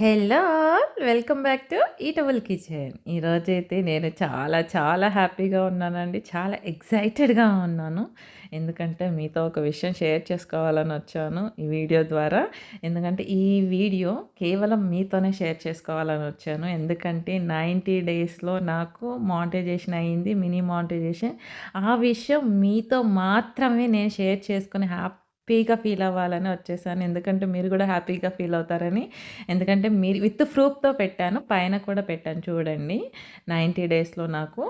Hello! Welcome back to eatable kitchen. ఈరోజైతే నేను చాలా చాలా హ్యాపీగా ఉన్నానండి. చాలా ఎక్సైటెడ్‌గా ఉన్నాను. ఎందుకంటే మీతో ఒక విషయం షేర్ చేసుకోవాలని వచ్చాను ఈ వీడియో ద్వారా. ఎందుకంటే ఈ వీడియో కేవలం మీతోనే షేర్ చేసుకోవాలని వచ్చాను. ఎందుకంటే 90 డేస్‌లో నాకు మానిటైజేషన్ అయింది. Mini monetization. ఆ విషయం మీతో మాత్రమే నేను షేర్ చేసుకుని హ్యాపీ హ్యాపీగా ఫీల్ అవ్వాలని వచ్చేసాను. ఎందుకంటే మీరు కూడా హ్యాపీగా ఫీల్ అవుతారని. ఎందుకంటే మీరు విత్ ప్రూఫ్‌తో పెట్టాను. పైన కూడా పెట్టాను చూడండి. 90 డేస్‌లో నాకు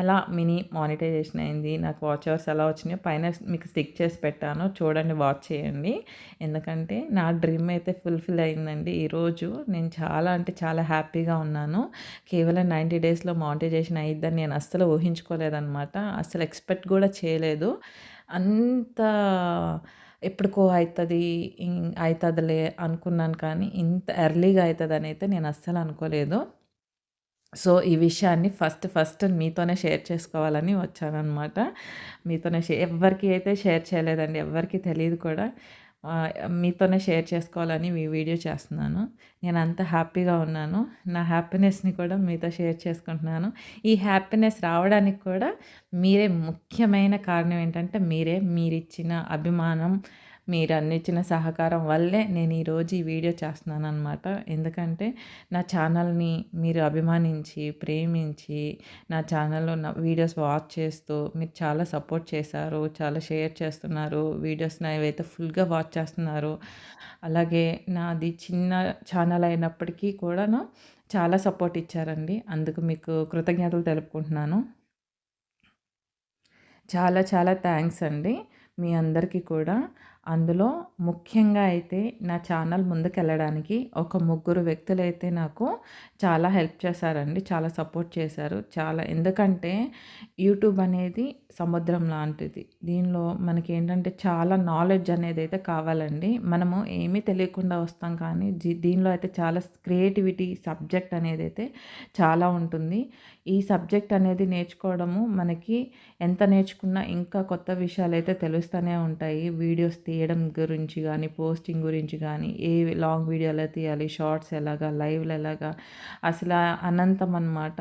ఎలా మినీ మానిటైజేషన్ అయింది. నాకు వాచ్ అవర్స్ ఎలా వచ్చినాయో పైన మీకు స్టిక్ చేసి పెట్టాను. చూడండి వాచ్ చేయండి. ఎందుకంటే నా డ్రీమ్ అయితే ఫుల్‌ఫిల్ అయిందండి ఈరోజు. నేను చాలా అంటే చాలా హ్యాపీగా ఉన్నాను. కేవలం 90 డేస్‌లో మానిటైజేషన్ అయ్యిద్దని నేను అస్సలు ఊహించుకోలేదనమాట. అస్సలు ఎక్స్‌పెక్ట్ కూడా చేయలేదు. అంత ఎప్పుడుకో అవుతుంది అవుతుందిలే అనుకున్నాను కానీ, ఇంత ఎర్లీగా అయితదనైతే నేను అస్సలు అనుకోలేదు. సో, ఈ విషయాన్ని ఫస్ట్ ఫస్ట్ మీతోనే షేర్ చేసుకోవాలని వచ్చాననమాట. మీతోనే షే ఎవ్వరికీ అయితే షేర్ చేయలేదండి. ఎవ్వరికీ తెలియదు కూడా. మీతోనే షేర్ చేసుకోవాలని మీ వీడియో చేస్తున్నాను. నేను అంత హ్యాపీగా ఉన్నాను. నా హ్యాపీనెస్‌ని కూడా మీతో షేర్ చేసుకుంటున్నాను. ఈ హ్యాపీనెస్ రావడానికి కూడా మీరే ముఖ్యమైన కారణం ఏంటంటే మీరే. మీరిచ్చిన అభిమానం, మీరు అందించిన సహకారం వల్లే నేను ఈరోజు ఈ వీడియో చేస్తున్నాననమాట. ఎందుకంటే నా ఛానల్‌ని మీరు అభిమానించి, ప్రేమించి, నా ఛానల్‌లో నా వీడియోస్ వాచ్ చేస్తూ మీరు చాలా సపోర్ట్ చేశారు. చాలా షేర్ చేస్తున్నారు. వీడియోస్ని ఏవైతే ఫుల్‌గా వాచ్ చేస్తున్నారు. అలాగే నాది చిన్న ఛానల్ అయినప్పటికీ కూడాను చాలా సపోర్ట్ ఇచ్చారండి. అందుకు మీకు కృతజ్ఞతలు తెలుపుకుంటున్నాను. చాలా చాలా థ్యాంక్స్ అండి. మీ అందరికీ కూడా. అందులో ముఖ్యంగా అయితే నా ఛానల్ ముందుకెళ్ళడానికి ఒక ముగ్గురు వ్యక్తులు అయితే నాకు చాలా హెల్ప్ చేశారండి. చాలా సపోర్ట్ చేశారు. చాలా ఎందుకంటే యూట్యూబ్ అనేది సముద్రం లాంటిది. దీనిలో మనకి ఏంటంటే చాలా నాలెడ్జ్ అనేది అయితే కావాలండి. మనము ఏమీ తెలియకుండా వస్తాం కానీ దీనిలో అయితే చాలా క్రియేటివిటీ సబ్జెక్ట్ అనేది అయితే చాలా ఉంటుంది. ఈ సబ్జెక్ట్ అనేది నేర్చుకోవడము మనకి ఎంత నేర్చుకున్నా ఇంకా కొత్త విషయాలు అయితే తెలుస్తూనే ఉంటాయి. వీడియోస్ తీయడం గురించి కానీ పోస్టింగ్ గురించి కానీ ఏ లాంగ్ వీడియోలో ఎలా తీయాలి, షార్ట్స్ ఎలాగా, లైవ్‌లు ఎలాగా అసలు అనంతం అనమాట.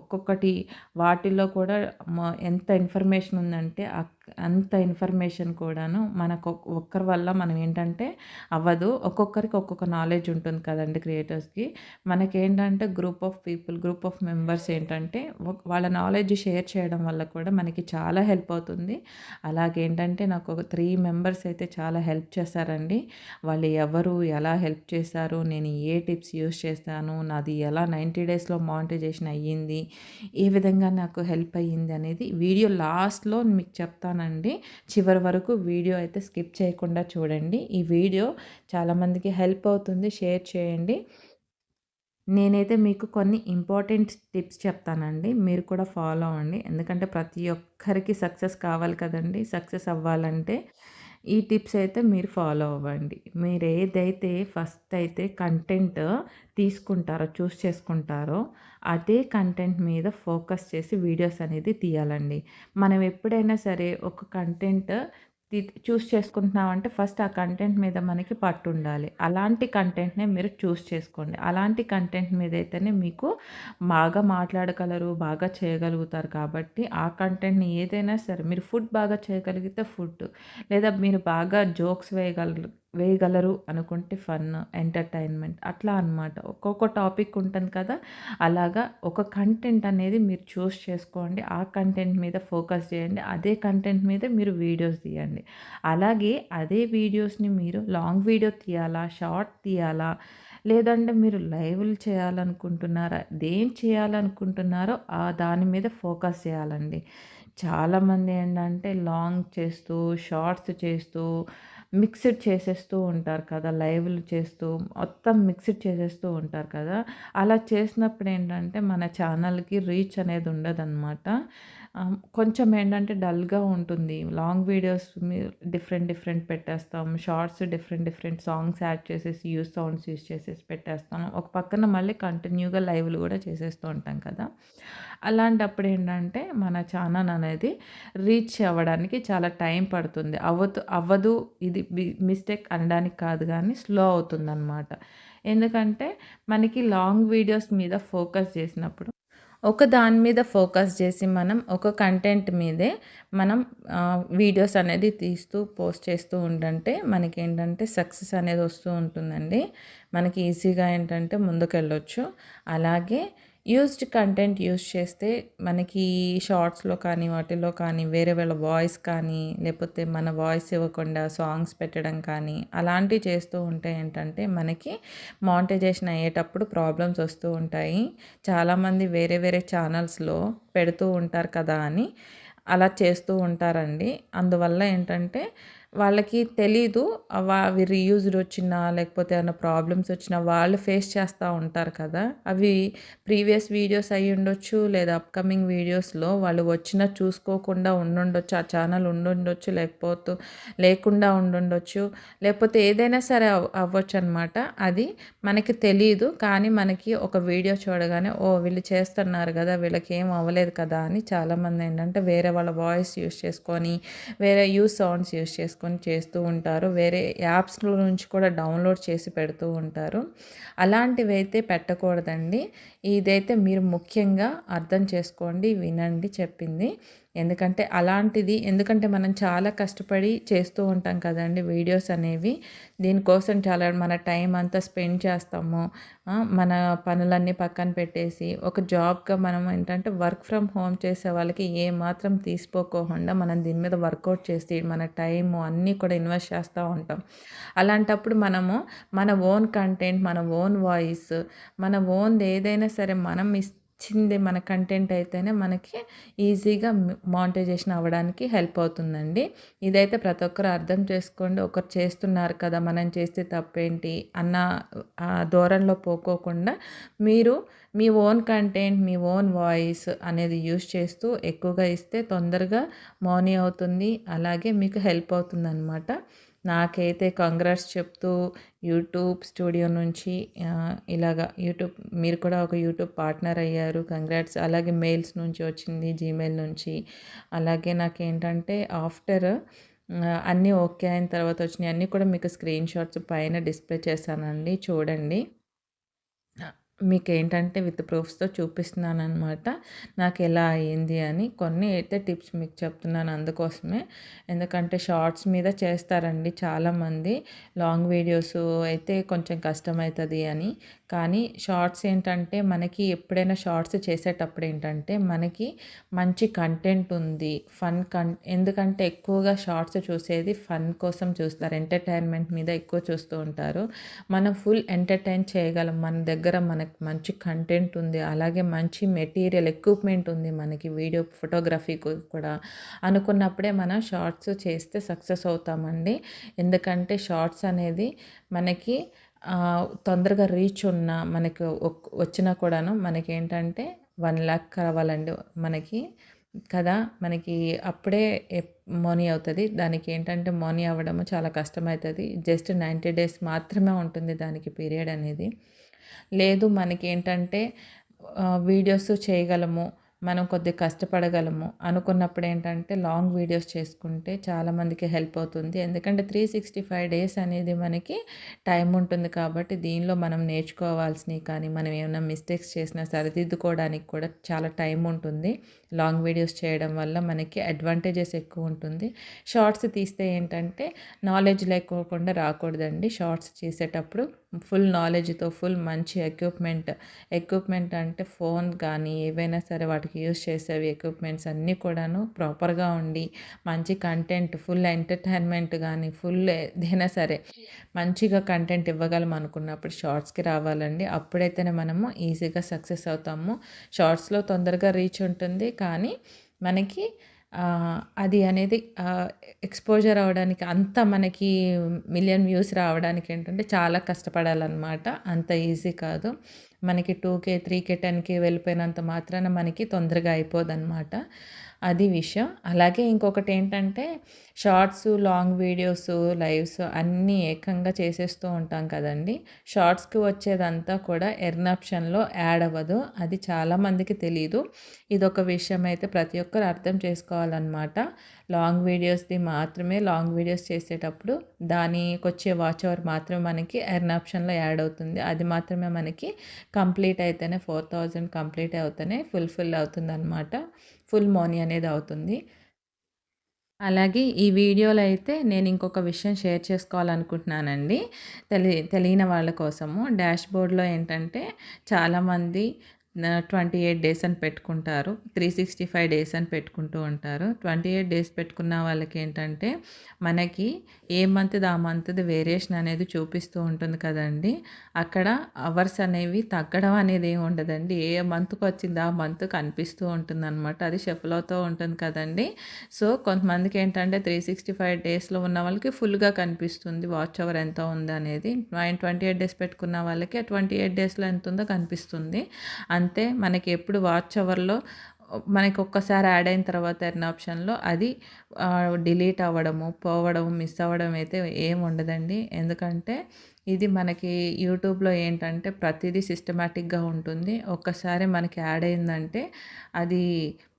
ఒక్కొక్కటి వాటిల్లో కూడా ఎంత ఇన్ఫర్మేషన్ ఉందంటే అంత ఇన్ఫర్మేషన్ కూడాను మనకు ఒక్కరి వల్ల మనం ఏంటంటే అవ్వదు. ఒక్కొక్కరికి ఒక్కొక్క నాలెడ్జ్ ఉంటుంది కదండి క్రియేటర్స్‌కి. మనకేంటంటే group of people, group of members ఏంటంటే వాళ్ళ నాలెడ్జ్ షేర్ చేయడం వల్ల కూడా మనకి చాలా హెల్ప్ అవుతుంది. అలాగేంటంటే నాకు ఒక త్రీ మెంబర్స్ అయితే చాలా హెల్ప్ చేశారండి. వాళ్ళు ఎవరు, ఎలా హెల్ప్ చేశారు, నేను ఏ టిప్స్ యూస్ చేస్తాను నాది ఎలా 90 డేస్‌లో మానిటైజేషన్ అయ్యింది, ఏ విధంగా నాకు హెల్ప్ అయ్యింది అనేది వీడియో లాస్ట్‌లో మీకు చెప్తాను చేస్తానండి చివరి వరకు వీడియో అయితే స్కిప్ చేయకుండా చూడండి. ఈ వీడియో చాలామందికి హెల్ప్ అవుతుంది. షేర్ చేయండి. నేనైతే మీకు కొన్ని ఇంపార్టెంట్ టిప్స్ చెప్తానండి. మీరు కూడా ఫాలో అవ్వండి. ఎందుకంటే ప్రతి ఒక్కరికి సక్సెస్ కావాలి కదండి సక్సెస్ అవ్వాలంటే ఈ టిప్స్ అయితే మీరు ఫాలో అవ్వండి. మీరు ఏదైతే ఫస్ట్ అయితే కంటెంట్ తీసుకుంటారో, చూస్ చేసుకుంటారో అదే కంటెంట్ మీద ఫోకస్ చేసి వీడియోస్ అనేది తీయాలండి. మనం ఎప్పుడైనా సరే ఒక కంటెంట్ చూస్ చేసుకుంటున్నామంటే ఫస్ట్ ఆ కంటెంట్ మీద మనకి పట్టుండాలి. అలాంటి కంటెంట్‌నే మీరు చూస్ చేసుకోండి. అలాంటి కంటెంట్ మీద అయితేనే మీకు బాగా మాట్లాడగలరు, బాగా చేయగలుగుతారు కాబట్టి ఆ కంటెంట్‌ని ఏదైనా సరే మీరు ఫుడ్ బాగా చేయగలిగితే ఫుడ్ లేదా మీరు బాగా జోక్స్ వేయగలరు వేయగలరు అనుకుంటే ఫన్, ఎంటర్‌టైన్‌మెంట్ అట్లా అనమాట. ఒక్కొక్క టాపిక్ ఉంటుంది కదా! అలాగా ఒక కంటెంట్ అనేది మీరు చూస్ చేసుకోండి. ఆ కంటెంట్ మీద ఫోకస్ చేయండి. అదే కంటెంట్ మీద మీరు వీడియోస్ తీయండి. అలాగే అదే వీడియోస్‌ని మీరు లాంగ్ వీడియో తీయాలా, షార్ట్ తీయాలా, లేదంటే మీరు లైవ్‌లు చేయాలనుకుంటున్నారా, దేం చేయాలనుకుంటున్నారో ఆ దాని మీద ఫోకస్ చేయాలండి. చాలామంది ఏంటంటే లాంగ్ చేస్తూ, షార్ట్స్ చేస్తూ మిక్స్డ్ చేసేస్తూ ఉంటారు కదా! లైవ్‌లు చేస్తూ మొత్తం మిక్స్డ్ చేసేస్తూ ఉంటారు కదా! అలా చేసినప్పుడు ఏంటంటే మన ఛానల్‌కి రీచ్ అనేది ఉండదన్నమాట కొంచెం ఏంటంటే డల్‌గా ఉంటుంది. లాంగ్ వీడియోస్ డిఫరెంట్ డిఫరెంట్ పెట్టేస్తాం. Shorts different different songs add చేసేసి యూస్ సౌండ్స్ యూజ్ చేసేసి పెట్టేస్తాం. ఒక పక్కన మళ్ళీ కంటిన్యూగా లైవ్‌లు కూడా చేసేస్తూ ఉంటాం కదా! అలాంటప్పుడు ఏంటంటే మన ఛానల్ అనేది రీచ్ అవ్వడానికి చాలా టైం పడుతుంది. అవ్వదు అవ్వదు ఇది మిస్టేక్ అనడానికి కాదు కానీ స్లో అవుతుందనమాట. ఎందుకంటే మనకి లాంగ్ వీడియోస్ మీద ఫోకస్ చేసినప్పుడు ఒక దాని మీద ఫోకస్ చేసి మనం ఒక కంటెంట్ మీదే మనం వీడియోస్ అనేది తీస్తూ పోస్ట్ చేస్తూ ఉండంటే మనకి ఏంటంటే సక్సెస్ అనేది వస్తూ ఉంటుందండి. మనకి ఈజీగా ఏంటంటే ముందుకెళ్ళొచ్చు. అలాగే యూజ్డ్ కంటెంట్ యూజ్ చేస్తే మనకి షార్ట్స్లో కానీ వాటిలో కానీ వేరే వాళ్ళ వాయిస్ కానీ లేకపోతే మన వాయిస్ ఇవ్వకుండా సాంగ్స్ పెట్టడం కానీ అలాంటివి చేస్తూ ఉంటే ఏంటంటే మనకి మానిటైజేషన్ అయ్యేటప్పుడు ప్రాబ్లమ్స్ వస్తూ ఉంటాయి. చాలామంది వేరే వేరే ఛానల్స్లో పెడుతూ ఉంటారు కదా అని అలా చేస్తూ ఉంటారండి. అందువల్ల ఏంటంటే వాళ్ళకి తెలీదు అవి రీయూజ్డ్ వచ్చినా లేకపోతే ఏమైనా ప్రాబ్లమ్స్ వచ్చినా వాళ్ళు ఫేస్ చేస్తూ ఉంటారు కదా. అవి ప్రీవియస్ వీడియోస్ అయి ఉండొచ్చు లేదా అప్కమింగ్ వీడియోస్లో వాళ్ళు వచ్చినా చూసుకోకుండా ఉండుండొచ్చు ఆ ఛానల్ ఉండుండొచ్చు లేకపోతే లేకుండా ఉండుండొచ్చు. లేకపోతే ఏదైనా సరే అవ్వచ్చు అనమాట అది మనకి తెలియదు కానీ మనకి ఒక వీడియో చూడగానే ఓ వీళ్ళు చేస్తున్నారు కదా వీళ్ళకి ఏం అవ్వలేదు కదా అని చాలామంది ఏంటంటే వేరే వాళ్ళ వాయిస్ యూస్ చేసుకొని వేరే యూ సౌండ్స్ యూస్ చేసుకొని చేసుకొని చేస్తూ ఉంటారు. వేరే యాప్స్లో నుంచి కూడా డౌన్లోడ్ చేసి పెడుతూ ఉంటారు. అలాంటివి అయితే పెట్టకూడదండి. ఇదైతే మీరు ముఖ్యంగా అర్థం చేసుకోండి వినండి చెప్పింది. ఎందుకంటే అలాంటిది ఎందుకంటే మనం చాలా కష్టపడి చేస్తూ ఉంటాం కదండి వీడియోస్ అనేవి. దీనికోసం చాలా మన టైం అంతా స్పెండ్ చేస్తాము. మన పనులన్నీ పక్కన పెట్టేసి ఒక జాబ్గా మనం ఏంటంటే వర్క్ ఫ్రమ్ హోమ్ చేసే వాళ్ళకి ఏ మాత్రం తీసిపోకోకుండా మనం దీని మీద వర్కౌట్ చేసి మన టైము అన్నీ కూడా ఇన్వెస్ట్ చేస్తూ ఉంటాం. అలాంటప్పుడు మనము మన ఓన్ కంటెంట్ మన ఓన్ వాయిస్ మన ఓన్ ఏదైనా సరే మనం ఇస్తే నచ్చింది మన కంటెంట్ అయితేనే మనకి ఈజీగా మానిటైజేషన్ అవ్వడానికి హెల్ప్ అవుతుందండి. ఇదైతే ప్రతి ఒక్కరు అర్థం చేసుకోండి. ఒకరు చేస్తున్నారు కదా మనం చేస్తే తప్పేంటి అన్న దూరంలో పోకోకుండా మీరు మీ ఓన్ కంటెంట్ మీ ఓన్ వాయిస్ అనేది యూస్ చేస్తూ ఎక్కువగా ఇస్తే తొందరగా మోనీ అవుతుంది. అలాగే మీకు హెల్ప్ అవుతుంది అనమాట నాకైతే కంగ్రాట్స్ చెప్తూ యూట్యూబ్ స్టూడియో నుంచి ఇలాగా యూట్యూబ్ మీరు కూడా ఒక యూట్యూబ్ పార్ట్నర్ అయ్యారు. కంగ్రాట్స్. అలాగే మెయిల్స్ నుంచి వచ్చింది జీమెయిల్ నుంచి. అలాగే నాకేంటంటే ఆఫ్టర్ అన్నీ ఓకే అయిన తర్వాత వచ్చినాయి. అన్నీ కూడా మీకు స్క్రీన్ షాట్స్ పైన డిస్ప్లే చేశానండి. చూడండి. మీకు ఏంటంటే విత్ ప్రూఫ్స్తో చూపిస్తున్నాను అనమాట నాకు ఎలా అయింది అని కొన్ని అయితే టిప్స్ మీకు చెప్తున్నాను అందుకోసమే. ఎందుకంటే షార్ట్స్ మీద చేస్తారండి చాలామంది. లాంగ్ వీడియోస్ అయితే కొంచెం కష్టమవుతుంది అని కానీ షార్ట్స్ ఏంటంటే మనకి ఎప్పుడైనా షార్ట్స్ చేసేటప్పుడు ఏంటంటే మనకి మంచి కంటెంట్ ఉంది ఫన్ కన్ ఎందుకంటే ఎక్కువగా షార్ట్స్ చూసేది ఫన్ కోసం చూస్తారు ఎంటర్టైన్మెంట్ మీద ఎక్కువ చూస్తూ ఉంటారు. మనం ఫుల్ ఎంటర్టైన్ చేయగలం మన దగ్గర మనకి మంచి కంటెంట్ ఉంది అలాగే మంచి మెటీరియల్ ఎక్విప్మెంట్ ఉంది మనకి వీడియో ఫోటోగ్రఫీ కూడా అనుకున్నప్పుడే మనం షార్ట్స్ చేస్తే సక్సెస్ అవుతామండి. ఎందుకంటే షార్ట్స్ అనేది మనకి తొందరగా రీచ్ ఉన్న మనకు వచ్చినా కూడాను మనకి ఏంటంటే వన్ ల్యాక్ కావాలండి మనకి. కదా మనకి అప్పుడే మనీ అవుతుంది. దానికి ఏంటంటే మనీ అవ్వడము చాలా కష్టమవుతుంది జస్ట్ నైంటీ డేస్ మాత్రమే ఉంటుంది దానికి పీరియడ్ అనేది. లేదు మనకి ఏంటంటే వీడియోస్ చేయగలము. మనం కొద్దిగా కష్టపడగలము. అనుకున్నప్పుడు ఏంటంటే లాంగ్ వీడియోస్ చేసుకుంటే చాలామందికి హెల్ప్ అవుతుంది. ఎందుకంటే త్రీ సిక్స్టీ ఫైవ్ డేస్ అనేది మనకి టైం ఉంటుంది కాబట్టి దీనిలో మనం నేర్చుకోవాల్సినవి కానీ మనం ఏమైనా మిస్టేక్స్ చేసినా సరిదిద్దుకోవడానికి కూడా చాలా టైం ఉంటుంది. లాంగ్ వీడియోస్ చేయడం వల్ల మనకి అడ్వాంటేజెస్ ఎక్కువ ఉంటుంది. షార్ట్స్ తీస్తే ఏంటంటే నాలెడ్జ్ లేకోకుండా రాకూడదండి. షార్ట్స్ చేసేటప్పుడు ఫుల్ నాలెడ్జ్తో ఫుల్ మంచి ఎక్విప్మెంట్ ఎక్విప్మెంట్ అంటే ఫోన్ కానీ ఏవైనా సరే వాటికి యూస్ చేసేవి ఎక్విప్మెంట్స్ అన్నీ కూడాను ప్రాపర్గా ఉండి మంచి కంటెంట్ ఫుల్ ఎంటర్టైన్మెంట్ కానీ ఫుల్ ఏదైనా సరే మంచిగా కంటెంట్ ఇవ్వగలం అనుకున్నప్పుడు షార్ట్స్కి రావాలండి. అప్పుడైతేనే మనము ఈజీగా సక్సెస్ అవుతాము. షార్ట్స్లో తొందరగా రీచ్ ఉంటుంది. కానీ మనకి అది అనేది ఎక్స్పోజర్ అవ్వడానికి అంత మనకి మిలియన్ వ్యూస్ రావడానికి ఏంటంటే చాలా కష్టపడాలన్నమాట. అంత ఈజీ కాదు. మనకి two K three K ten K వెళ్ళిపోయినంత మాత్రాన మనకి తొందరగా అయిపోదన్నమాట. అది విషయం. అలాగే ఇంకొకటి ఏంటంటే షార్ట్స్ లాంగ్ వీడియోస్ లైవ్స్ అన్నీ ఏకంగా చేసేస్తూ ఉంటాం కదండి. షార్ట్స్కి వచ్చేదంతా కూడా ఎర్న్ ఆప్షన్లో యాడ్ అవ్వదు. అది చాలామందికి తెలియదు ఇదొక విషయం అయితే ప్రతి ఒక్కరు అర్థం చేసుకోవాలన్నమాట. లాంగ్ వీడియోస్ది మాత్రమే లాంగ్ వీడియోస్ చేసేటప్పుడు దానికి వచ్చే వాచ్ అవర్ మాత్రమే మనకి ఎర్న్ ఆప్షన్లో యాడ్ అవుతుంది. అది మాత్రమే మనకి కంప్లీట్ అయితేనే ఫోర్ థౌజండ్ కంప్లీట్ అవుతేనే ఫుల్ఫిల్ అవుతుంది అనమాట ఫుల్ మోనీ అనేది అవుతుంది. అలాగే ఈ వీడియోలో అయితే నేను ఇంకొక విషయం షేర్ చేసుకోవాలనుకుంటున్నానండి. తెలి తెలియని వాళ్ళ కోసము. డాష్ బోర్డ్లో ఏంటంటే చాలామంది ట్వంటీ ఎయిట్ డేస్ అని పెట్టుకుంటారు. త్రీ సిక్స్టీ ఫైవ్ డేస్ అని పెట్టుకుంటూ ఉంటారు. ట్వంటీ ఎయిట్ డేస్ పెట్టుకున్న వాళ్ళకి ఏంటంటే మనకి ఏ మంత్ది ఆ మంత్ది వేరియేషన్ అనేది చూపిస్తూ ఉంటుంది కదండి. అక్కడ అవర్స్ అనేవి తగ్గడం అనేది ఏమి ఉండదండి. ఏ మంత్కి వచ్చింది ఆ మంత్ కనిపిస్తూ ఉంటుంది అనమాట అది షఫల్ అవుతూ ఉంటుంది కదండి. సో కొంతమందికి ఏంటంటే త్రీ సిక్స్టీ ఫైవ్ డేస్లో ఉన్న వాళ్ళకి ఫుల్గా కనిపిస్తుంది. వాచ్ అవర్ ఎంత ఉంది అనేది. ట్వంటీ ఎయిట్ డేస్ పెట్టుకున్న వాళ్ళకి ఆ ట్వంటీ ఎయిట్ డేస్లో ఎంత ఉందో కనిపిస్తుంది. అంతే మనకి ఎప్పుడు వాచ్ అవర్లో మనకి ఒక్కసారి యాడ్ అయిన తర్వాత ఎర్న్ ఆప్షన్లో అది డిలీట్ అవ్వడము పోవడము మిస్ అవ్వడం అయితే ఏం ఉండదండి. ఎందుకంటే ఇది మనకి యూట్యూబ్లో ఏంటంటే ప్రతిదీ సిస్టమేటిక్గా ఉంటుంది. ఒక్కసారి మనకి యాడ్ అయిందంటే అది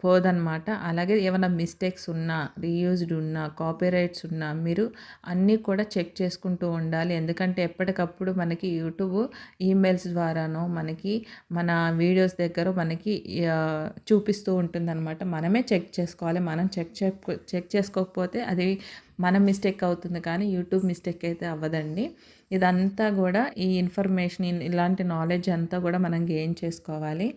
పోదనమాట. అలాగే ఏమైనా మిస్టేక్స్ ఉన్నా రీయూజ్డ్ ఉన్నా కాపీరైట్స్ ఉన్నా మీరు అన్నీ కూడా చెక్ చేసుకుంటూ ఉండాలి. ఎందుకంటే ఎప్పటికప్పుడు మనకి యూట్యూబ్ ఈమెయిల్స్ ద్వారానో మనకి మన వీడియోస్ దగ్గర మనకి చూపిస్తూ ఉంటుందన్నమాట మనమే చెక్ చేసుకోవాలి. మనం చెక్ చెక్ చేసుకోకపోతే అది మన మిస్టేక్ అవుతుంది. కానీ యూట్యూబ్ మిస్టేక్ అయితే అవ్వదండి. ఇదంతా కూడా ఈ ఇన్ఫర్మేషన్ ఇలాంటి నాలెడ్జ్ అంతా కూడా మనం గెయిన్ చేసుకోవాలి.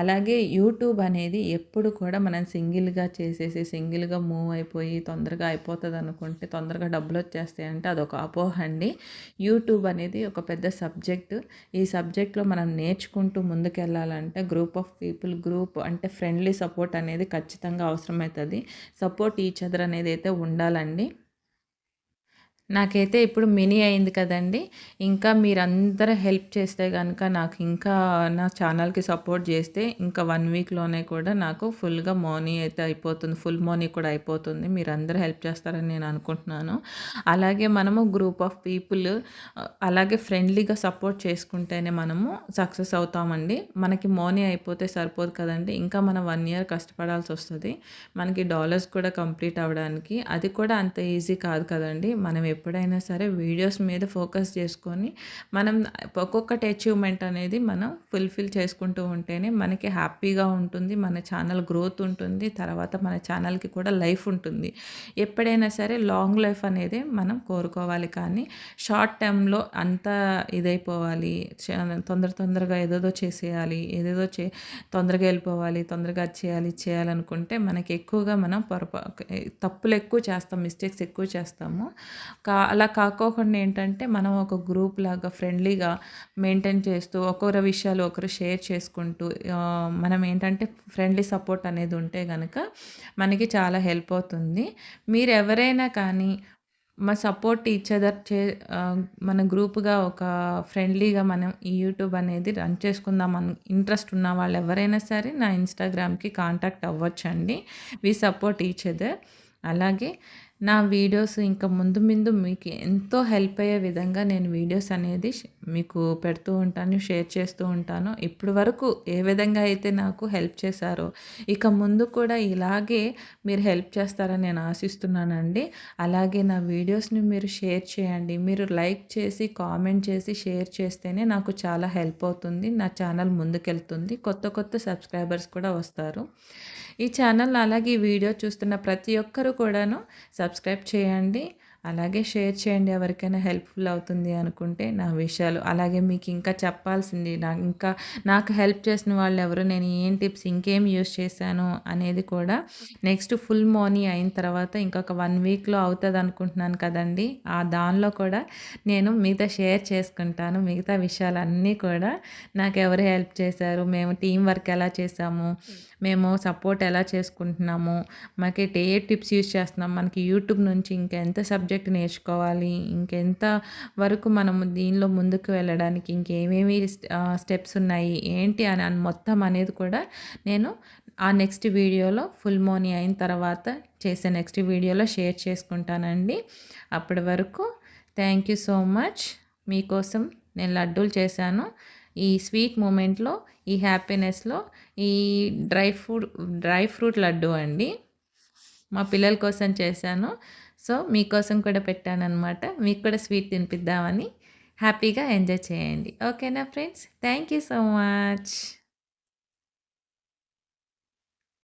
అలాగే యూట్యూబ్ అనేది ఎప్పుడు కూడా మనం సింగిల్గా చేసేసి సింగిల్గా మూవ్ అయిపోయి తొందరగా అయిపోతుంది అనుకుంటే తొందరగా డబ్బులు వచ్చేస్తాయి అంటే అదొక అపోహ అండి. యూట్యూబ్ అనేది ఒక పెద్ద సబ్జెక్టు. ఈ సబ్జెక్ట్లో మనం నేర్చుకుంటూ ముందుకెళ్ళాలంటే గ్రూప్ ఆఫ్ పీపుల్ గ్రూప్ అంటే ఫ్రెండ్లీ సపోర్ట్ అనేది ఖచ్చితంగా అవసరమవుతుంది. సపోర్ట్ ఈచ్ అదర్ అనేది అయితే ఉండాలండి. నాకైతే ఇప్పుడు మినీ అయింది కదండి. ఇంకా మీరందరూ హెల్ప్ చేస్తే కనుక నాకు ఇంకా నా ఛానల్కి సపోర్ట్ చేస్తే ఇంకా వన్ వీక్లోనే కూడా నాకు ఫుల్గా మోనీ అయితే అయిపోతుంది. ఫుల్ మోనీ కూడా అయిపోతుంది. మీరందరూ హెల్ప్ చేస్తారని నేను అనుకుంటున్నాను. అలాగే మనము గ్రూప్ ఆఫ్ పీపుల్ అలాగే ఫ్రెండ్లీగా సపోర్ట్ చేసుకుంటేనే మనము సక్సెస్ అవుతామండి. మనకి మోనీ అయిపోతే సరిపోదు కదండి. ఇంకా మనం వన్ ఇయర్ కష్టపడాల్సి వస్తుంది. మనకి డాలర్స్ కూడా కంప్లీట్ అవ్వడానికి. అది కూడా అంత ఈజీ కాదు కదండి. మనం ఎప్పుడైనా సరే వీడియోస్ మీద ఫోకస్ చేసుకొని మనం ఒక్కొక్కటి అచీవ్మెంట్ అనేది మనం ఫుల్ఫిల్ చేసుకుంటూ ఉంటేనే మనకి హ్యాపీగా ఉంటుంది మన ఛానల్ గ్రోత్ ఉంటుంది తర్వాత మన ఛానల్కి కూడా లైఫ్ ఉంటుంది. ఎప్పుడైనా సరే లాంగ్ లైఫ్ అనేది మనం కోరుకోవాలి. కానీ షార్ట్ టైంలో అంతా ఇదైపోవాలి. తొందర తొందరగా ఏదేదో చేసేయాలి ఏదేదో చే తొందరగా వెళ్ళిపోవాలి తొందరగా చేయాలి చేయాలనుకుంటే మనకి ఎక్కువగా మనం పొరపా తప్పులు ఎక్కువ చేస్తాం మిస్టేక్స్ ఎక్కువ చేస్తాము. కా అలా కాకోకుండా ఏంటంటే మనం ఒక గ్రూప్ లాగా ఫ్రెండ్లీగా మెయింటైన్ చేస్తూ ఒకరి విషయాలు ఒకరు షేర్ చేసుకుంటూ మనం ఏంటంటే ఫ్రెండ్లీ సపోర్ట్ అనేది ఉంటే కనుక మనకి చాలా హెల్ప్ అవుతుంది. మీరు ఎవరైనా కానీ మా సపోర్ట్ ఈచ్ అదర్ చే మన గ్రూప్గా ఒక ఫ్రెండ్లీగా మనం ఈ యూట్యూబ్ అనేది రన్ చేసుకుందాం అని ఇంట్రెస్ట్ ఉన్న వాళ్ళు ఎవరైనా సరే నా ఇన్స్టాగ్రామ్కి contact అవ్వచ్చండి. We support each other. అలాగే నా వీడియోస్ ఇంకా ముందు ముందు మీకు ఎంతో హెల్ప్ అయ్యే విధంగా నేను వీడియోస్ అనేది మీకు పెడుతూ ఉంటాను షేర్ చేస్తూ ఉంటాను. ఇప్పటి వరకు ఏ విధంగా అయితే నాకు హెల్ప్ చేశారో ఇక ముందు కూడా ఇలాగే మీరు హెల్ప్ చేస్తారని నేను ఆశిస్తున్నానండి. అలాగే నా వీడియోస్ని మీరు షేర్ చేయండి. మీరు లైక్ చేసి కామెంట్ చేసి షేర్ చేస్తేనే నాకు చాలా హెల్ప్ అవుతుంది. నా ఛానల్ ముందుకెళ్తుంది. కొత్త కొత్త సబ్స్క్రైబర్స్ కూడా వస్తారు. ఈ ఛానల్ అలాగే ఈ వీడియో చూస్తున్న ప్రతి ఒక్కరూ కూడాను సబ్స్క్రైబ్ చేయండి. అలాగే షేర్ చేయండి ఎవరికైనా హెల్ప్ఫుల్ అవుతుంది అనుకుంటే నా విషయాలు. అలాగే మీకు ఇంకా చెప్పాల్సింది నా ఇంకా నాకు హెల్ప్ చేసిన వాళ్ళు ఎవరు నేను ఏం టిప్స్ ఇంకేం యూస్ చేశాను అనేది కూడా నెక్స్ట్ ఫుల్ మార్నింగ్ అయిన తర్వాత ఇంకొక వన్ వీక్లో అవుతుంది అనుకుంటున్నాను కదండి. ఆ దానిలో కూడా నేను మిగతా షేర్ చేసుకుంటాను. మిగతా విషయాలన్నీ కూడా నాకు ఎవరు హెల్ప్ చేశారు మేము టీం వర్క్ ఎలా చేసాము మేము సపోర్ట్ ఎలా చేసుకుంటున్నాము మాకు ఏ టిప్స్ యూస్ చేస్తున్నాం మనకి యూట్యూబ్ నుంచి ఇంకెంత సబ్జెక్ట్ నేర్చుకోవాలి ఇంకెంత వరకు మనము దీనిలో ముందుకు వెళ్ళడానికి ఇంకేమేమి స్టెప్స్ ఉన్నాయి ఏంటి అని మొత్తం అనేది కూడా నేను ఆ నెక్స్ట్ వీడియోలో ఫుల్ మోనీ అయిన తర్వాత చేసే నెక్స్ట్ వీడియోలో షేర్ చేసుకుంటానండి. అప్పటి వరకు థ్యాంక్ యూ సో మచ్. మీకోసం నేను లడ్డూలు చేశాను. ఈ స్వీట్ మూమెంట్లో ఈ హ్యాపీనెస్లో ఈ dry fruit dry fruit laddu అండి. మా పిల్లల కోసం చేశాను. సో మీకోసం కూడా పెట్టానమాట మీకు కూడా స్వీట్ తినిపిద్దామని హ్యాపీగా ఎంజాయ్ చేయండి. ఓకేనా friends? Thank you so much.